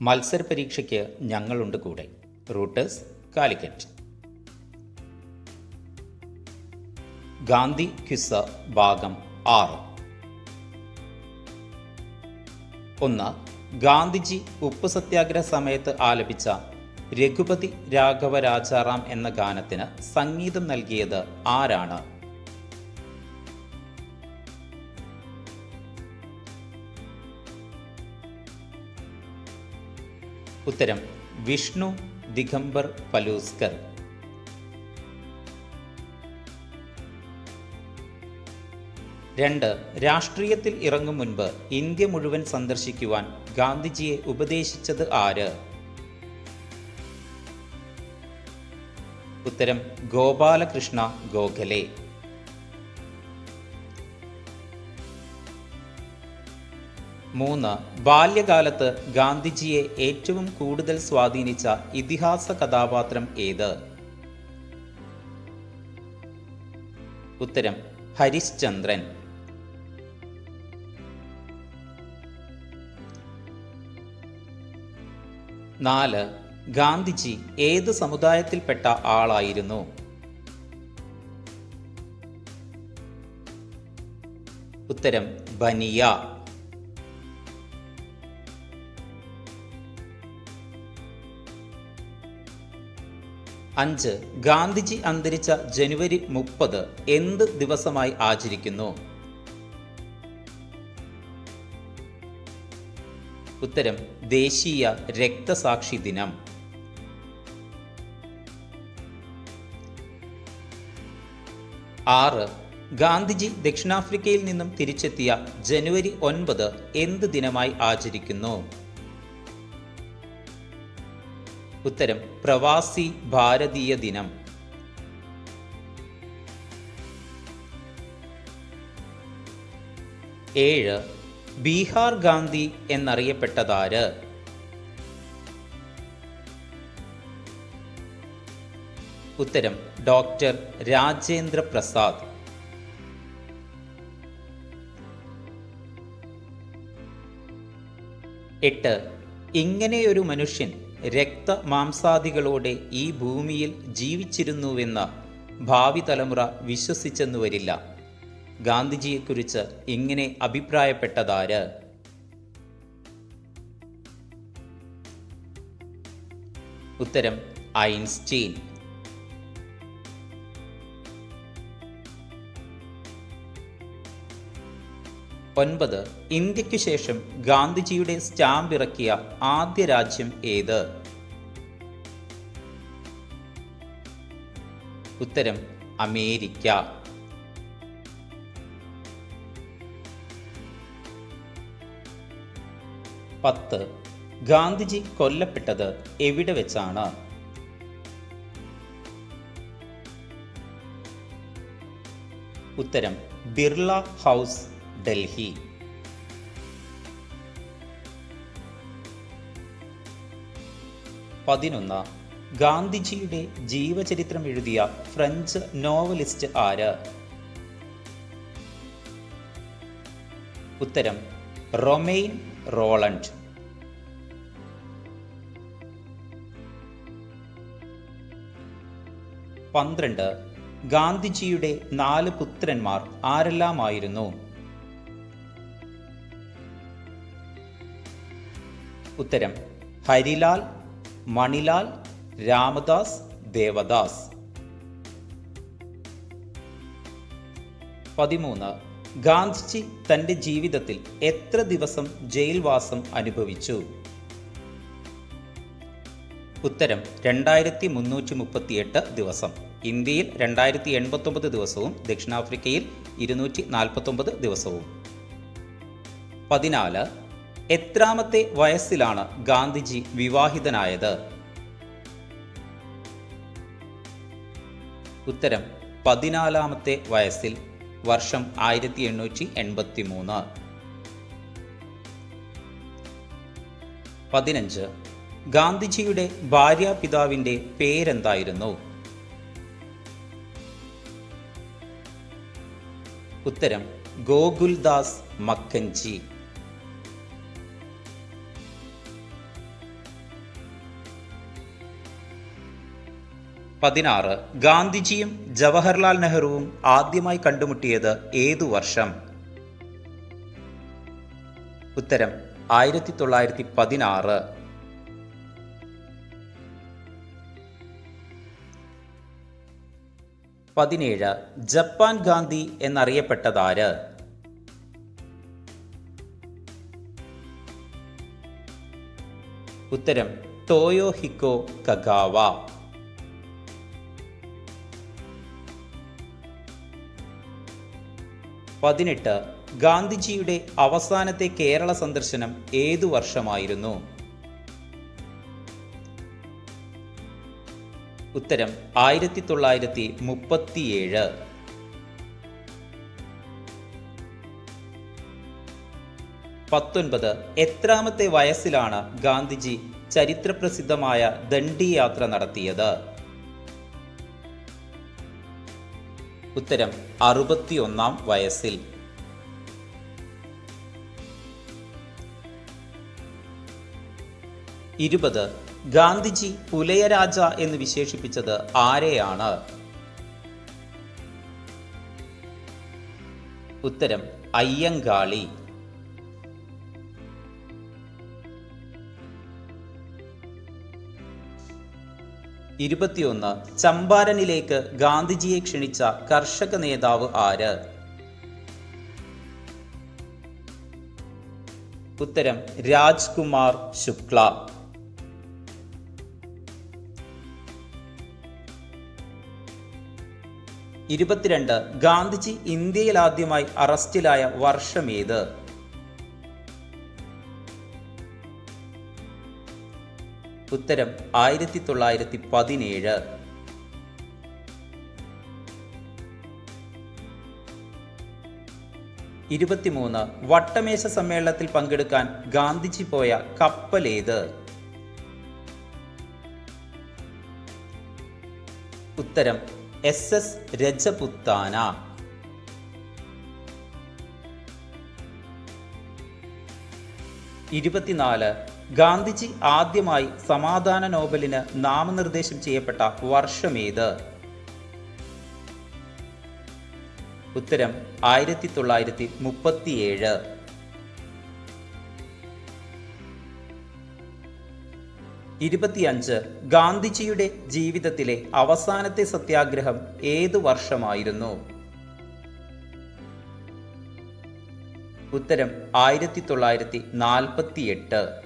മത്സര പരീക്ഷയ്ക്ക് ഞങ്ങളുണ്ട് കൂടെ. റൂട്ടേഴ്സ് കാലിക്കറ്റ്. ഗാന്ധി ക്വിസ് ഭാഗം ആറ്. ഒന്ന് ഗാന്ധിജി ഉപ്പ് സത്യാഗ്രഹ സമയത്ത് ആലപിച്ച രഘുപതി രാഘവ രാജാറാം എന്ന ഗാനത്തിന് സംഗീതം നൽകിയത് ആരാണ്? ഉത്തരം വിഷ്ണു ദിഗംബർ പലൂസ്കർ. രണ്ട് രാഷ്ട്രീയത്തിൽ ഇറങ്ങും മുൻപ് ഇന്ത്യ മുഴുവൻ സന്ദർശിക്കുവാൻ ഗാന്ധിജിയെ ഉപദേശിച്ചത് ആര്? ഉത്തരം ഗോപാലകൃഷ്ണ ഗോഖലെ. മൂന്ന്. ബാല്യകാലത്ത് ഗാന്ധിജിയെ ഏറ്റവും കൂടുതൽ സ്വാധീനിച്ച ഇതിഹാസ കഥാപാത്രം ഏത്? ഉത്തരം ഹരിശ്ചന്ദ്രൻ. നാല്. ഗാന്ധിജി ഏത് സമുദായത്തിൽപ്പെട്ട ആളായിരുന്നു? ഉത്തരം ബനിയ. അഞ്ച് ഗാന്ധിജി അന്തരിച്ച ജനുവരി മുപ്പത് എന്ത് ദിവസമായി ആചരിക്കുന്നു? ഉത്തരം ദേശീയ രക്തസാക്ഷി ദിനം. ആറ് ഗാന്ധിജി ദക്ഷിണാഫ്രിക്കയിൽ നിന്നും തിരിച്ചെത്തിയ ജനുവരി ഒൻപത് എന്ത് ദിനമായി ആചരിക്കുന്നു? ഉത്തരം പ്രവാസി ഭാരതീയ ദിനം. ഏഴ് ബീഹാർ ഗാന്ധി എന്നറിയപ്പെട്ടതാര്? ഉത്തരം ഡോക്ടർ രാജേന്ദ്ര പ്രസാദ്. എട്ട് ഇങ്ങനെയൊരു മനുഷ്യൻ രക്തമാംസാദികളോടെ ഈ ഭൂമിയിൽ ജീവിച്ചിരുന്നുവെന്ന് ഭാവി തലമുറ വിശ്വസിച്ചെന്നു വരില്ല ഗാന്ധിജിയെക്കുറിച്ച് ഇങ്ങനെ അഭിപ്രായപ്പെട്ടതാര്? ഉത്തരം ഐൻസ്റ്റീൻ. ഒൻപത് ഇന്ത്യയ്ക്ക് ശേഷം ഗാന്ധിജിയുടെ സ്റ്റാമ്പ് ഇറക്കിയ ആദ്യ രാജ്യം ഏത്? ഉത്തരം അമേരിക്ക. പത്ത്. ഗാന്ധിജി കൊല്ലപ്പെട്ടത് എവിടെ വെച്ചാണ്? ഉത്തരം ബിർള ഹൗസ് ഡൽഹി. പതിനൊന്ന് ഗാന്ധിജിയുടെ ജീവചരിത്രം എഴുതിയ ഫ്രഞ്ച് നോവലിസ്റ്റ് ആര്? ഉത്തരം റൊമെയിൻ റോളണ്ട്. പന്ത്രണ്ട് ഗാന്ധിജിയുടെ നാല് പുത്രന്മാർ ആരെല്ലാമായിരുന്നു? ഉത്തരം. ഹരിലാൽ മണിലാൽ രാമദാസ് ദേവദാസ്. പതിമൂന്ന്. ഗാന്ധിജി തന്റെ ജീവിതത്തിൽ എത്ര ദിവസം ജയിൽവാസം അനുഭവിച്ചു? ഉത്തരം രണ്ടായിരത്തി മുന്നൂറ്റി മുപ്പത്തിയെട്ട് ദിവസം. ഇന്ത്യയിൽ രണ്ടായിരത്തി എൺപത്തൊമ്പത് ദിവസവും ദക്ഷിണാഫ്രിക്കയിൽ ഇരുന്നൂറ്റി നാൽപ്പത്തൊമ്പത് ദിവസവും. പതിനാല്. എത്രാമത്തെ വയസ്സിലാണ് ഗാന്ധിജി വിവാഹിതനായത്? ഉത്തരം പതിനാലാമത്തെ വയസ്സിൽ വർഷം ആയിരത്തി എണ്ണൂറ്റി എൺപത്തി മൂന്ന് പതിനഞ്ച് ഗാന്ധിജിയുടെ ഭാര്യാപിതാവിന്റെ പേരെന്തായിരുന്നു? ഉത്തരം ഗോകുൽദാസ് മക്കൻജി പതിനാറ് ഗാന്ധിജിയും ജവഹർലാൽ നെഹ്റുവും ആദ്യമായി കണ്ടുമുട്ടിയത് ഏതു വർഷം? ഉത്തരം ആയിരത്തി തൊള്ളായിരത്തി പതിനാറ്. പതിനേഴ് ജപ്പാൻ ഗാന്ധി എന്നറിയപ്പെട്ടതാര്? ഉത്തരം ടോയോ ഹിക്കോ കഗാവ. പതിനെട്ട് ഗാന്ധിജിയുടെ അവസാനത്തെ കേരള സന്ദർശനം ഏതു വർഷമായിരുന്നു? ഉത്തരം ആയിരത്തി തൊള്ളായിരത്തി മുപ്പത്തിയേഴ് പത്തൊൻപത് എത്രാമത്തെ വയസ്സിലാണ് ഗാന്ധിജി ചരിത്രപ്രസിദ്ധമായ ദണ്ഡി യാത്ര നടത്തിയത്? ഉത്തരം അറുപത്തിയൊന്നാം വയസ്സിൽ. ഇരുപത് ഗാന്ധിജി പുലയരാജ എന്ന് വിശേഷിപ്പിച്ചത് ആരെയാണ്? ഉത്തരം അയ്യങ്കാളി. ഇരുപത്തിയൊന്ന് ചമ്പാരനിലേക്ക് ഗാന്ധിജിയെ ക്ഷണിച്ച കർഷക നേതാവ് ആര്? ഉത്തരം രാജ്കുമാർ ശുക്ല. ഇരുപത്തിരണ്ട് ഗാന്ധിജി ഇന്ത്യയിൽ ആദ്യമായി അറസ്റ്റിലായ വർഷമേത് ഉത്തരം ആയിരത്തി തൊള്ളായിരത്തി പതിനേഴ്. ഇരുപത്തിമൂന്ന് വട്ടമേശ സമ്മേളനത്തിൽ പങ്കെടുക്കാൻ ഗാന്ധിജി പോയ കപ്പലേത് ഉത്തരം എസ് എസ് രജപുത്താന. ഇരുപത്തിനാല് ഗാന്ധിജി ആദ്യമായി സമാധാന നോബലിന് നാമനിർദ്ദേശം ചെയ്യപ്പെട്ട വർഷമേത്? ഉത്തരം ആയിരത്തി തൊള്ളായിരത്തി മുപ്പത്തിയേഴ്. ഇരുപത്തിയഞ്ച്. ഗാന്ധിജിയുടെ ജീവിതത്തിലെ അവസാനത്തെ സത്യാഗ്രഹം ഏത് വർഷമായിരുന്നു? ഉത്തരം ആയിരത്തി തൊള്ളായിരത്തി നാൽപ്പത്തിയെട്ട്.